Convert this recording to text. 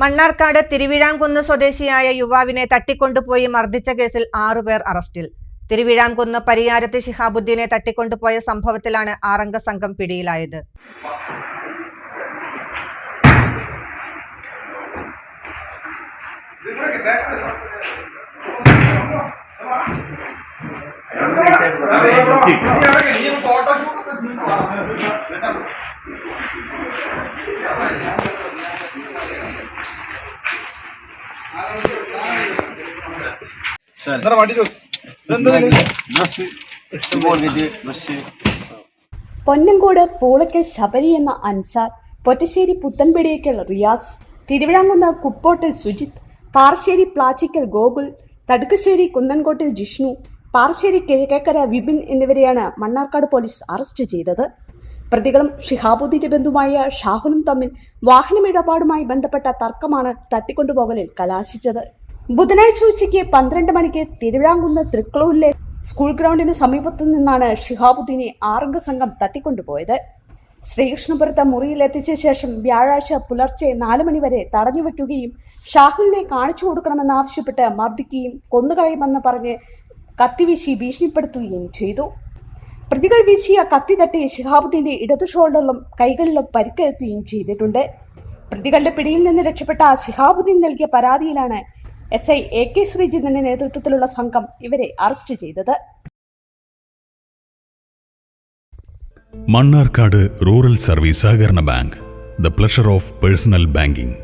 മണ്ണാർക്കാട് തിരുവിഴാംകുന്ന് സ്വദേശിയായ യുവാവിനെ തട്ടിക്കൊണ്ടുപോയി മർദ്ദിച്ച കേസിൽ ആറുപേർ അറസ്റ്റിൽ. തിരുവിഴാംകുന്ന് പരിയാരത്ത് ഷിഹാബുദ്ദീനെ തട്ടിക്കൊണ്ടുപോയ സംഭവത്തിലാണ് ആറംഗ സംഘം പിടിയിലായത്. പൊന്നങ്കോട് പൂളക്കൽ ശബരി എന്ന അൻസാർ പൊറ്റശ്ശേരി പുത്തൻപിടിയേക്കൽ റിയാസ് തിരുവിഴാങ്കുന്ന് കുപ്പോട്ടിൽ സുജിത് പാറശ്ശേരി പ്ലാച്ചിക്കൽ ഗോകുൽ തടുക്കശ്ശേരി കുന്നൻകോട്ടിൽ ജിഷ്ണു പാറശ്ശേരി കിഴക്കേക്കര വിപിൻ എന്നിവരെയാണ് മണ്ണാർക്കാട് പോലീസ് അറസ്റ്റ് ചെയ്തത്. പ്രതികളും ഷിഹാബുദ്ദീന്റെ ബന്ധുവായ ഷാഹുലും തമ്മിൽ വാഹനമിടപാടുമായി ബന്ധപ്പെട്ട തർക്കമാണ് തട്ടിക്കൊണ്ടുപോകലിൽ കലാശിച്ചത്. ബുധനാഴ്ച ഉച്ചയ്ക്ക് പന്ത്രണ്ട് മണിക്ക് തിരുവിഴാങ്കുന്ന് തൃക്കളൂരിലെ സ്കൂൾ ഗ്രൗണ്ടിന് സമീപത്തു നിന്നാണ് ഷിഹാബുദ്ദീനെ ആറംഗ സംഘം തട്ടിക്കൊണ്ടുപോയത്. ശ്രീകൃഷ്ണപുരത്തെ മുറിയിൽ എത്തിച്ച ശേഷം വ്യാഴാഴ്ച പുലർച്ചെ നാലു മണിവരെ തടഞ്ഞു വയ്ക്കുകയും ഷാഹുലിനെ കാണിച്ചു കൊടുക്കണമെന്നാവശ്യപ്പെട്ട് മർദ്ദിക്കുകയും കൊന്നുകളയുമെന്ന് പറഞ്ഞ് കത്തിവീശി ഭീഷണിപ്പെടുത്തുകയും ചെയ്തു. പ്രതികൾ വീശിയ കത്തി തട്ടി ഷിഹാബുദ്ദീന്റെ ഇടതു ഷോൾഡറിലും കൈകളിലും പരിക്കേൽക്കുകയും ചെയ്തിട്ടുണ്ട്. പ്രതികളുടെ പിടിയിൽ നിന്ന് രക്ഷപ്പെട്ട ശിഹാബുദ്ദീൻ നൽകിയ പരാതിയിലാണ് എസ് ഐ എ കെ ശ്രീജിത്തിന്റെ നേതൃത്വത്തിലുള്ള സംഘം ഇവരെ അറസ്റ്റ് ചെയ്തത്. മണ്ണാർക്കാട് റൂറൽ സർവീസ് സഹകരണ bank the pleasure of personal banking.